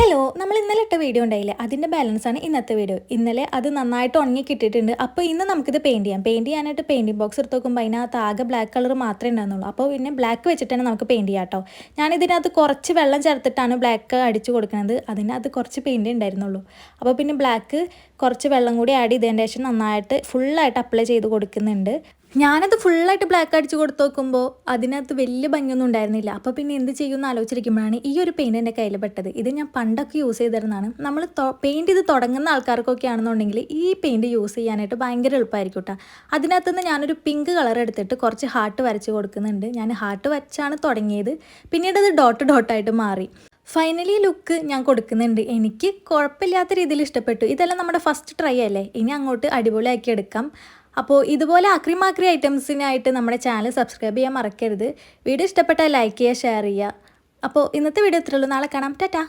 Hello നമ്മൾ ഇന്നലെ ഇട്ട വീഡിയോ ഉണ്ടായില്ലേ? അതിന്റെ ബാലൻസ് ആണ് ഇന്നത്തെ വീഡിയോ ഇന്നലെ അത് നന്നായിട്ട് ഉണങ്ങി കിട്ടിയിട്ടുണ്ട്. അപ്പോൾ ഇന്ന് നമുക്കിത് പെയിന്റ് ചെയ്യാം. പെയിന്റ് ചെയ്യാനായിട്ട് പെയിന്റിംഗ് ബോക്സ് എടുത്ത് നോക്കുമ്പോൾ അതിനകത്ത് ആകെ ബ്ലാക്ക് കളർ മാത്രമേ ഉണ്ടായിരുന്നുള്ളൂ. അപ്പോൾ പിന്നെ ബ്ലാക്ക് വെച്ചിട്ട് തന്നെ നമുക്ക് പെയിന്റ് ചെയ്യാം കേട്ടോ. ഞാൻ ഇതിനകത്ത് കുറച്ച് വെള്ളം ചേർത്തിട്ടാണ് ബ്ലാക്ക് അടിച്ചു കൊടുക്കുന്നത്. അതിനകത്ത് കുറച്ച് പെയിന്റ് ഉണ്ടായിരുന്നുള്ളൂ. അപ്പോൾ പിന്നെ ബ്ലാക്ക് കുറച്ച് വെള്ളം കൂടി ആഡ് ചെയ്തതിന് ശേഷം നന്നായിട്ട് ഫുള്ളായിട്ട് അപ്ലൈ ചെയ്ത് കൊടുക്കുന്നുണ്ട്. ഞാനത് ഫുള്ളായിട്ട് ബ്ലാക്ക് അടിച്ച് കൊടുത്ത് നോക്കുമ്പോൾ അതിനകത്ത് വലിയ ഭംഗിയൊന്നും ഉണ്ടായിരുന്നില്ല. അപ്പോൾ പിന്നെ എന്ത് ചെയ്യുമെന്ന് ആലോചിച്ചിരിക്കുമ്പോഴാണ് ഈ ഒരു പെയിന്റ് എന്റെ കയ്യിൽ പെട്ടത്. ഇത് ഞാൻ പണ്ടൊക്കെ യൂസ് ചെയ്തിരുന്നതാണ്. നമ്മൾ പെയിന്റ് ഇത് തുടങ്ങുന്ന ആൾക്കാർക്കൊക്കെ ആണെന്നുണ്ടെങ്കിൽ ഈ പെയിന്റ് യൂസ് ചെയ്യാനായിട്ട് ഭയങ്കര എളുപ്പമായിരിക്കും കേട്ടോ അതിനകത്തുനിന്ന് ഞാനൊരു പിങ്ക് കളർ എടുത്തിട്ട് കുറച്ച് ഹാർട്ട് വരച്ച് കൊടുക്കുന്നുണ്ട്. ഞാൻ ഹാർട്ട് വരച്ചാണ് തുടങ്ങിയത്. പിന്നീട് അത് ഡോട്ട് ഡോട്ടായിട്ട് മാറി. ഫൈനലി ലുക്ക് ഞാൻ കൊടുക്കുന്നുണ്ട്. എനിക്ക് കുഴപ്പമില്ലാത്ത രീതിയിൽ ഇഷ്ടപ്പെട്ടു. ഇതെല്ലാം നമ്മുടെ ഫസ്റ്റ് ട്രൈ അല്ലേ? ഇനി അങ്ങോട്ട് അടിപൊളിയാക്കി എടുക്കാം. അപ്പോൾ ഇതുപോലെ ആക്രിമാക്രി ഐറ്റംസിനായിട്ട് നമ്മുടെ ചാനൽ സബ്സ്ക്രൈബ് ചെയ്യാൻ മറക്കരുത്. വീഡിയോ ഇഷ്ടപ്പെട്ടാൽ ലൈക്ക് ചെയ്യുക ഷെയർ ചെയ്യുക. അപ്പോൾ ഇന്നത്തെ വീഡിയോ ഇത്രയുള്ളൂ നാളെ കാണാം. ടാറ്റാ.